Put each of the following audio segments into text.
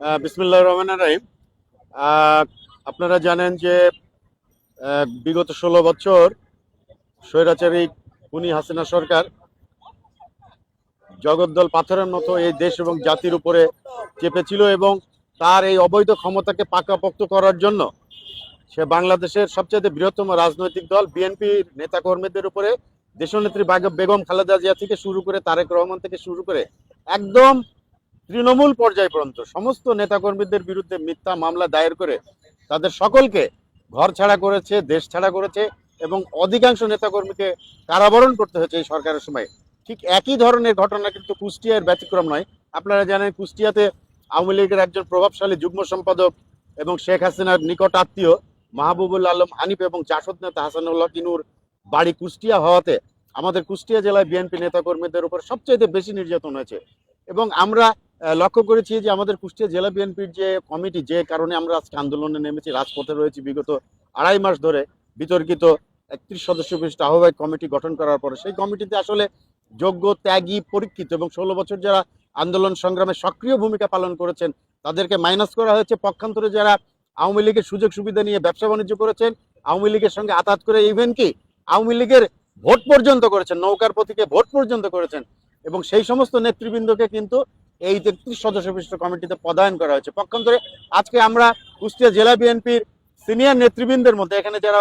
বিসমুল্লাহ রহমান রাহিম। আপনারা জানেন যে বিগত ষোলো বছর স্বৈরাচারী খুনি হাসিনা সরকার জগদ্দল পাথরের মতো এই দেশ এবং জাতির উপরে চেপেছিল এবং তার এই অবৈধ ক্ষমতাকে পাকাপোক্ত করার জন্য সে বাংলাদেশের সবচেয়ে বৃহত্তম রাজনৈতিক দল, বিএনপির নেতাকর্মীদের উপরে দেশনেত্রী বাগ- বেগম খালেদা জিয়া থেকে শুরু করে তারেক রহমান থেকে শুরু করে একদম তৃণমূল পর্যায় পর্যন্ত সমস্ত নেতাকর্মীদের বিরুদ্ধে মিথ্যা মামলা দায়ের করে তাদের সকলকে ঘর ছাড়া করেছে, দেশ ছাড়া করেছে এবং অধিকাংশ নেতাকর্মীকে কারাবরণ করতে হয়েছে এই সরকারের সময়। ঠিক একই ধরনের ঘটনা কিন্তু কুষ্টিয়ার ব্যতিক্রম নয়। আপনারা জানেন কুষ্টিয়াতে আওয়ামী লীগের একজন প্রভাবশালী যুগ্ম সম্পাদক এবং শেখ হাসিনার নিকট আত্মীয় মাহবুবুল আলম হানিফ এবং জাসদ নেতা হাসানুল্লাহ কিনুর বাড়ি কুষ্টিয়া হওয়াতে আমাদের কুষ্টিয়া জেলায় বিএনপি নেতাকর্মীদের উপর সবচেয়ে বেশি নির্যাতন হয়েছে। এবং আমরা লক্ষ্য করেছি যে আমাদের কুষ্টিয়া জেলা বিএনপির যে কমিটি, যে কারণে আমরা আজকে আন্দোলনে নেমেছি, রাজপথে রয়েছি বিগত আড়াই মাস ধরে বিতর্কিত একত্রিশ সদস্য বিশিষ্ট আহ্বায়ক কমিটি গঠন করার পরে, সেই কমিটিতে আসলে যোগ্য, ত্যাগী, পরীক্ষিত এবং ষোলো বছর যারা আন্দোলন সংগ্রামে সক্রিয় ভূমিকা পালন করেছেন, তাদেরকে মাইনাস করা হয়েছে। পক্ষান্তরে যারা আওয়ামী লীগের সুযোগ সুবিধা নিয়ে ব্যবসা বাণিজ্য করেছেন, আওয়ামী লীগের সঙ্গে আতাত করে ইভেন কি আওয়ামী লীগের ভোট পর্যন্ত করেছেন, নৌকার প্রতীকে ভোট পর্যন্ত করেছেন। এবং সেই সমস্ত নেতৃবৃন্দকে কিন্তু এই তেত্রিশ সদস্য বিশিষ্ট কমিটিতে পদায়ন করা হয়েছে। পক্ষান্তরে আজকে আমরা কুষ্টিয়া জেলা বিএনপির সিনিয়র নেতৃবৃন্দের মধ্যে, এখানে যারা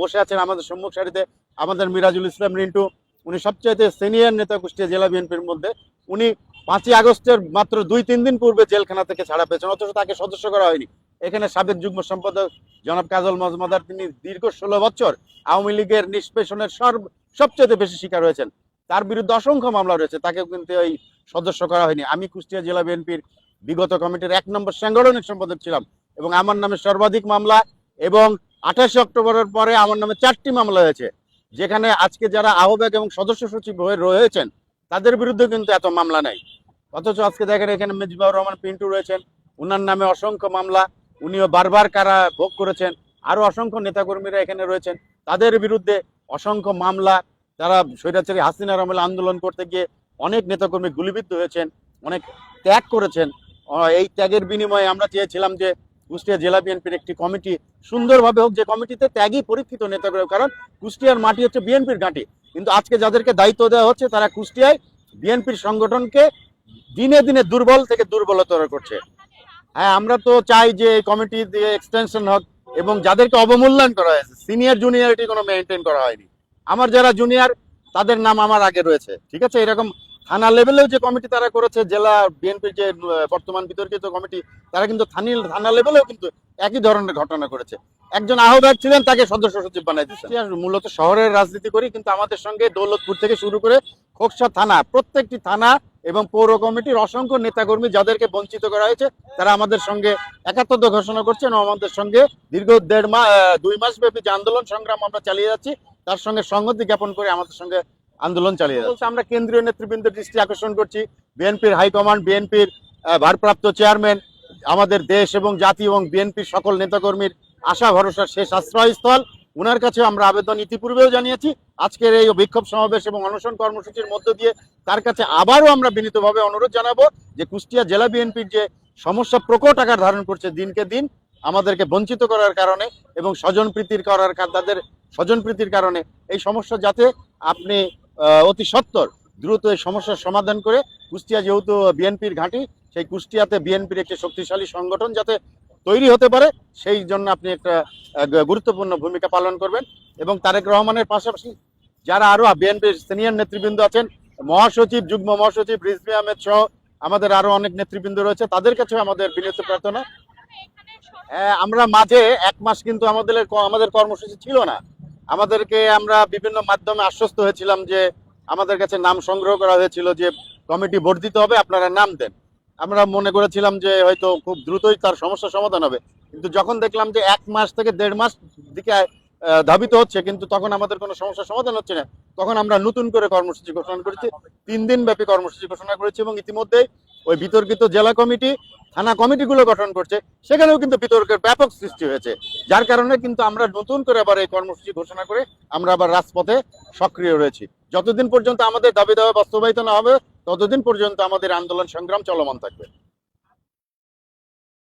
বসে আছেন আমাদের সম্মুখ সারিতে আমাদের মিরাজুল ইসলাম রিন্টু, উনি সবচাইতে সিনিয়র নেতা কুষ্টিয়া জেলা বিএনপির মধ্যে, উনি পাঁচই আগস্টের মাত্র দুই, তিন দিন পূর্বে জেলখানা থেকে ছাড়া পেয়েছেন, অথচ তাকে সদস্য করা হয়নি। এখানে সাবেক যুগ্ম সম্পাদক জনাব কাজল মজমাদার, তিনি দীর্ঘ ষোলো বছর আওয়ামী লীগের নিষ্পেষণের সর্ব সবচেয়ে বেশি শিকার হয়েছেন। তার বিরুদ্ধে অসংখ্য মামলা রয়েছে, তাকেও কিন্তু এই সদস্য করা হয়নি। আমি কুষ্টিয়া জেলা বিএনপির বিগত কমিটির এক নম্বর সাংগঠনিক সম্পাদক ছিলাম এবং আমার নামে সর্বাধিক মামলা এবং আঠাশে অক্টোবরের পরে আমার নামে চারটি মামলা হয়েছে, যেখানে আজকে যারা আহ্বায়ক এবং সদস্য সচিব হয়ে রয়েছেন, তাদের বিরুদ্ধে কিন্তু এত মামলা নাই। অথচ আজকে দেখেন এখানে মেজবাউর রহমান পিন্টু রয়েছেন, উনার নামে অসংখ্য মামলা, উনিও বারবার কারা ভোগ করেছেন আরও অসংখ্য নেতাকর্মীরা এখানে রয়েছেন, তাদের বিরুদ্ধে অসংখ্য মামলা তারা স্বৈরাচারী হাসিনার আমলে আন্দোলন করতে গিয়ে অনেক নেতাকর্মী গুলিবিদ্ধ হয়েছেন, অনেক ত্যাগ করেছেন। এই ত্যাগের বিনিময়ে আমরা চেয়েছিলাম যে কুষ্টিয়া জেলা বিএনপির একটি কমিটি, সুন্দরভাবে হোক যে কমিটিতে ত্যাগই পরীক্ষিত নেতা কারণ কুষ্টিয়ার মাটি হচ্ছে বিএনপির ঘাঁটি। কিন্তু আজকে যাদেরকে দায়িত্ব দেওয়া হচ্ছে, তারা কুষ্টিয়ায় বিএনপির সংগঠনকে দিনে দিনে দুর্বল থেকে দুর্বলতর করছে। হ্যাঁ আমরা তো চাই যে এই কমিটি দিয়ে এক্সটেনশন হোক এবং যাদেরকে অবমূল্যায়ন করা হয়েছে সিনিয়র জুনিয়রিটি কোনো মেনটেন করা হয়নি। আমার যারা জুনিয়র তাদের নাম আমার আগে রয়েছে। ঠিক আছে? এরকম থানা লেভেলেও যে কমিটি তারা করেছে, জেলা বিএনপির যে বর্তমান বিতর্কিত কমিটি তারা কিন্তু থানি, থানা লেভেলেও কিন্তু একই ধরনের ঘটনা করেছে। একজন আহ্বায়ক ছিলেন, তাকে সদস্য সচিব বানাই মূলত শহরের রাজনীতি করি, কিন্তু আমাদের সঙ্গে দৌলতপুর থেকে শুরু করে খোকসা থানা, প্রত্যেকটি থানা এবং পৌর কমিটির অসংখ্য নেতাকর্মী যাদেরকে বঞ্চিত করা হয়েছে, তারা আমাদের সঙ্গে একাত্মতা ঘোষণা করছেন ও আমাদের সঙ্গে দীর্ঘ দেড় মাস দুই মাস ব্যাপী যে আন্দোলন সংগ্রাম আমরা চালিয়ে যাচ্ছি তার সঙ্গে সংগতি জ্ঞাপন করে আমাদের সঙ্গে আন্দোলন চালিয়ে যাচ্ছে। আমরা কেন্দ্রীয় নেতৃবৃন্দের দৃষ্টি আকর্ষণ করছি। বিএনপির হাইকমান্ড বিএনপির ভারপ্রাপ্ত চেয়ারম্যান, আমাদের দেশ এবং জাতি এবং বিএনপির সকল নেতাকর্মীর আশা ভরসার শেষ আশ্রয়স্থল। ওনার কাছে আমরা আবেদন ইতিপূর্বেও জানিয়েছি। আজকের এই বিক্ষোভ সমাবেশ এবং অনশন কর্মসূচির মধ্য দিয়ে তার কাছে আবারও আমরা বিনীতভাবে অনুরোধ জানাব যে কুষ্টিয়া জেলা বিএনপির যে সমস্যা প্রকট আকার ধারণ করছে দিনকে দিন আমাদেরকে বঞ্চিত করার কারণে এবং স্বজন প্রীতির করার তাদের স্বজন প্রীতির কারণে এই সমস্যা যাতে আপনি অতি সত্বর দ্রুত এই সমস্যার সমাধান করে কুষ্টিয়া যেহেতু বিএনপির ঘাঁটি, সেই কুষ্টিয়াতে বিএনপির একটি শক্তিশালী সংগঠন যাতে তৈরি হতে পারে, সেই জন্য আপনি একটা গুরুত্বপূর্ণ ভূমিকা পালন করবেন। এবং তারেক রহমানের পাশাপাশি যারা আরও বিএনপির সিনিয়র নেতৃবৃন্দ আছেন, মহাসচিব, যুগ্ম মহাসচিব রিজভি আহমেদ সহ আমাদের আরও অনেক নেতৃবৃন্দ রয়েছে, তাদের কাছেও আমাদের বিনীত প্রার্থনা। আমরা মাঝে এক মাস কিন্তু আমাদের আমাদের কর্মসূচি ছিল না। আমাদেরকে আমরা বিভিন্ন মাধ্যমে আশ্বস্ত হয়েছিলাম যে আমাদের কাছে নাম সংগ্রহ করা হয়েছিল যে কমিটি দিতে হবে, আপনারা নাম দেন। আমরা মনে করেছিলাম যে হয়তো খুব দ্রুতই তার সমস্যা সমাধান হবে। কিন্তু যখন দেখলাম যে এক মাস থেকে দেড় মাস দিকে ধাবিত হচ্ছে, কিন্তু তখন আমাদের কোনো সমস্যা সমাধান হচ্ছে না। তখন আমরা নতুন করে কর্মসূচি ঘোষণা করেছি, তিন দিন ব্যাপী কর্মসূচি ঘোষণা করেছি এবং ইতিমধ্যে ওই বিতর্কিত জেলা কমিটি, থানা কমিটিগুলো গঠন করছে, সেখানেও কিন্তু বিতর্কের ব্যাপক সৃষ্টি হয়েছে। যার কারণে কিন্তু আমরা নতুন করে আবার এই কর্মসূচি ঘোষণা করে আমরা আবার রাজপথে সক্রিয় রয়েছি। যতদিন পর্যন্ত আমাদের দাবি দাওয়া বাস্তবায়িত না হবে, ততদিন পর্যন্ত আমাদের আন্দোলন সংগ্রাম চলমান থাকবে।